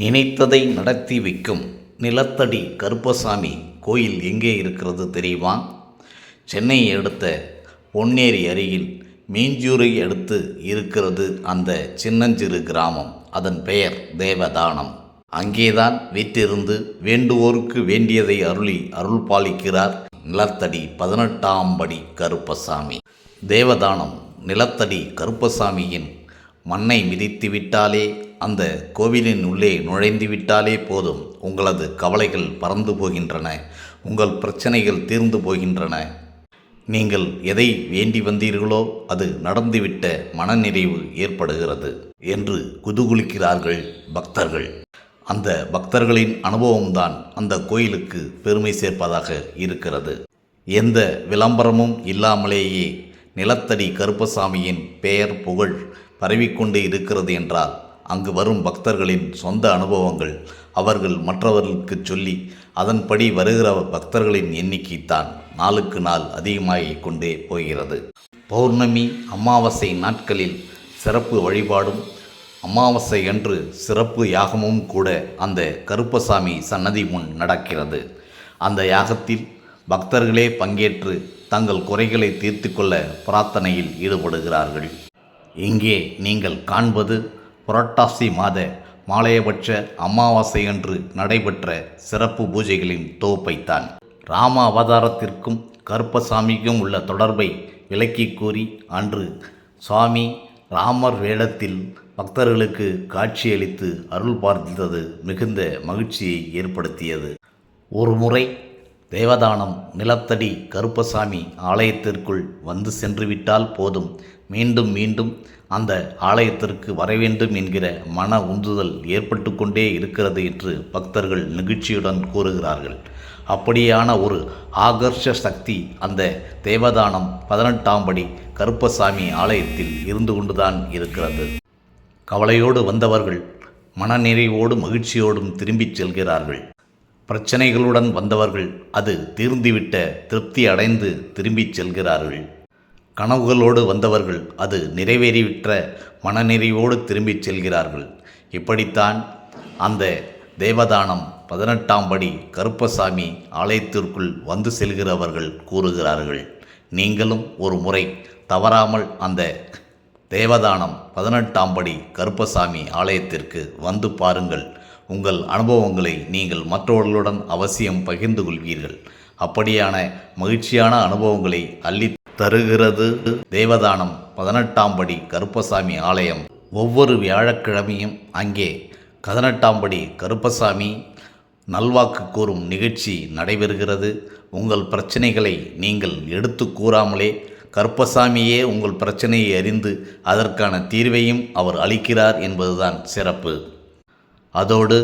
நினைத்ததை நடத்தி வைக்கும் நிலத்தடி கருப்பசாமி கோயில் எங்கே இருக்கிறது தெரியுமா? சென்னையை அடுத்த பொன்னேரி அருகில் மீஞ்சூரை அடுத்து இருக்கிறது அந்த சின்னஞ்சிறு கிராமம். அதன் பெயர் தேவதானம். அங்கேதான் வீட்டிருந்து வேண்டுவோருக்கு வேண்டியதை அருளி அருள் பாலிக்கிறார் நிலத்தடி பதினெட்டாம் படி கருப்பசாமி. தேவதானம் நிலத்தடி கருப்பசாமியின் மண்ணை மிதித்து விட்டாலே அந்த கோவிலின் உள்ளே நுழைந்து விட்டாலே போதும். உங்களது கவலைகள் பறந்து போகின்றன. உங்கள் பிரச்சனைகள் தீர்ந்து போகின்றன. நீங்கள் எதை வேண்டி வந்தீர்களோ அது நடந்துவிட்ட மனநிறைவு ஏற்படுகிறது என்று குதுகுலிக்கிறார்கள் பக்தர்கள். அந்த பக்தர்களின் அனுபவம்தான் அந்த கோயிலுக்கு பெருமை சேர்ப்பதாக இருக்கிறது. எந்த விளம்பரமும் இல்லாமலேயே நிலத்தடி கருப்பசாமியின் பெயர் புகழ் பரவிக்கொண்டு இருக்கிறது என்றால் அங்கு வரும் பக்தர்களின் சொந்த அனுபவங்கள் அவர்கள் மற்றவர்களுக்கு சொல்லி அதன்படி வருகிற பக்தர்களின் எண்ணிக்கை தான் நாளுக்கு நாள் அதிகமாகிக் கொண்டே போகிறது. பௌர்ணமி அமாவாசை நாட்களில் சிறப்பு வழிபாடும் அமாவாசை அன்று சிறப்பு யாகமும் கூட அந்த கருப்பசாமி சன்னதி முன் நடக்கிறது. அந்த யாகத்தில் பக்தர்களே பங்கேற்று தங்கள் குறைகளை தீர்த்து கொள்ள பிரார்த்தனையில் ஈடுபடுகிறார்கள். இங்கே நீங்கள் காண்பது புரட்டாசி மாத மாலையபட்ச அமாவாசை அன்று நடைபெற்ற சிறப்பு பூஜைகளின் தொகுப்பைத்தான் ராம அவதாரத்திற்கும் கருப்பசாமிக்கும் உள்ள தொடர்பை விளக்கி கூறி அன்று சுவாமி ராமர் வேடத்தில் பக்தர்களுக்கு காட்சியளித்து அருள் பார்த்தது மிகுந்த மகிழ்ச்சியை ஏற்படுத்தியது. ஒரு முறை தேவதானம் நிலத்தடி கருப்பசாமி ஆலயத்திற்குள் வந்து சென்றுவிட்டால் போதும். மீண்டும் மீண்டும் அந்த ஆலயத்திற்கு வரவேண்டும் என்கிற மன உந்துதல் ஏற்பட்டு கொண்டே இருக்கிறது என்று பக்தர்கள் நெகிழ்ச்சியுடன் கூறுகிறார்கள். அப்படியான ஒரு ஆகர்ஷ சக்தி அந்த தேவதானம் பதினெட்டாம் படி கருப்பசாமி ஆலயத்தில் இருந்து கொண்டுதான் இருக்கிறது. கவலையோடு வந்தவர்கள் மனநிறைவோடு மகிழ்ச்சியோடும் திரும்பிச் செல்கிறார்கள். பிரச்சனைகளுடன் வந்தவர்கள் அது தீர்ந்துவிட்ட திருப்தி அடைந்து திரும்பிச் செல்கிறார்கள். கனவுகளோடு வந்தவர்கள் அது நிறைவேறிவிட்ட மனநிறைவோடு திரும்பிச் செல்கிறார்கள். இப்படித்தான் அந்த தேவதானம் பதினெட்டாம் படி கருப்பசாமி ஆலயத்திற்குள் வந்து செல்கிறவர்கள் கூறுகிறார்கள். நீங்களும் ஒரு முறை தவறாமல் அந்த தேவதானம் பதினெட்டாம் படி கருப்பசாமி ஆலயத்திற்கு வந்து பாருங்கள். உங்கள் அனுபவங்களை நீங்கள் மற்றவர்களுடன் அவசியம் பகிர்ந்து கொள்வீர்கள். அப்படியான மகிழ்ச்சியான அனுபவங்களை அள்ளி தருகிறது. தேவதானம் பதினெட்டாம் படி கருப்பசாமி ஆலயம். ஒவ்வொரு வியாழக்கிழமையும் அங்கே பதினெட்டாம் படி கருப்பசாமி நல்வாக்கு கூறும் நிகழ்ச்சி நடைபெறுகிறது. உங்கள் பிரச்சனைகளை நீங்கள் எடுத்து கூறாமலே கருப்பசாமியே உங்கள் பிரச்சனையை அறிந்து அதற்கான தீர்வையும் அவர் அளிக்கிறார் என்பதுதான் சிறப்பு. அதோடு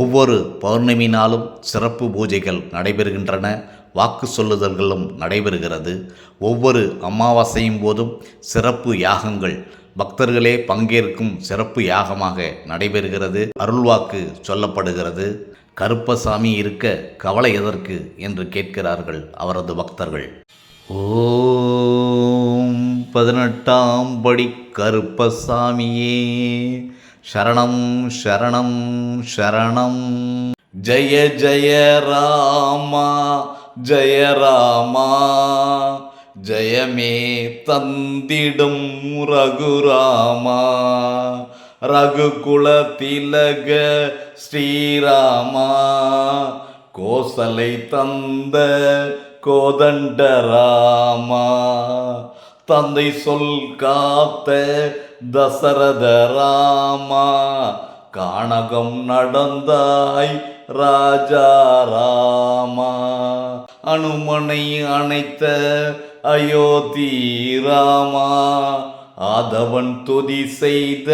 ஒவ்வொரு பௌர்ணமி நாளும் சிறப்பு பூஜைகள் நடைபெறுகின்றன. வாக்கு சொல்லுதல்களும் நடைபெறுகிறது. ஒவ்வொரு அமாவாசையும் போதும் சிறப்பு யாகங்கள். பக்தர்களே பங்கேற்கும் சிறப்பு யாகமாக நடைபெறுகிறது. அருள்வாக்கு சொல்லப்படுகிறது. கருப்பசாமி இருக்க கவலை எதற்கு என்று கேட்கிறார்கள் அவரது பக்தர்கள். ஓம் பதினெட்டாம் படி கருப்பசாமியே. சரணம் சரணம் சரணம். ஜெய ஜெய ராமா. ஜெய ராமா ஜெயமே தந்திடும் ரகுராமா ரகுகுல திலக ஸ்ரீராமா கோசலை தந்த கோதண்டராமா தந்தை சொல் காத்த தசரத ராமா காணகம் நடந்தாய் ராஜா ராமா அனுமனை அணைத்த அயோத்தி ராமா ஆதவன் துதி செய்த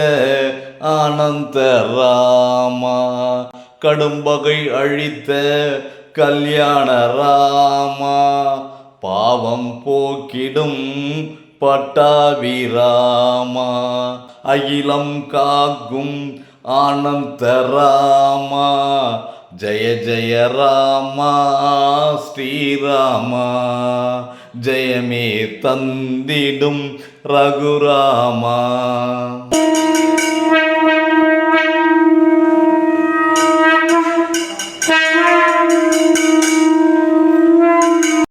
ஆனந்த ராமா கடும்பகை அழித்த கல்யாண ராமா பாவம் போக்கிடும் பட்டாபிராமா. அகிலம் காக்கும் ஆனந்த ராமா ஜெய ஜெய ராமா ஸ்ரீராமா ஜெயமே தந்திடும் ரகுராமா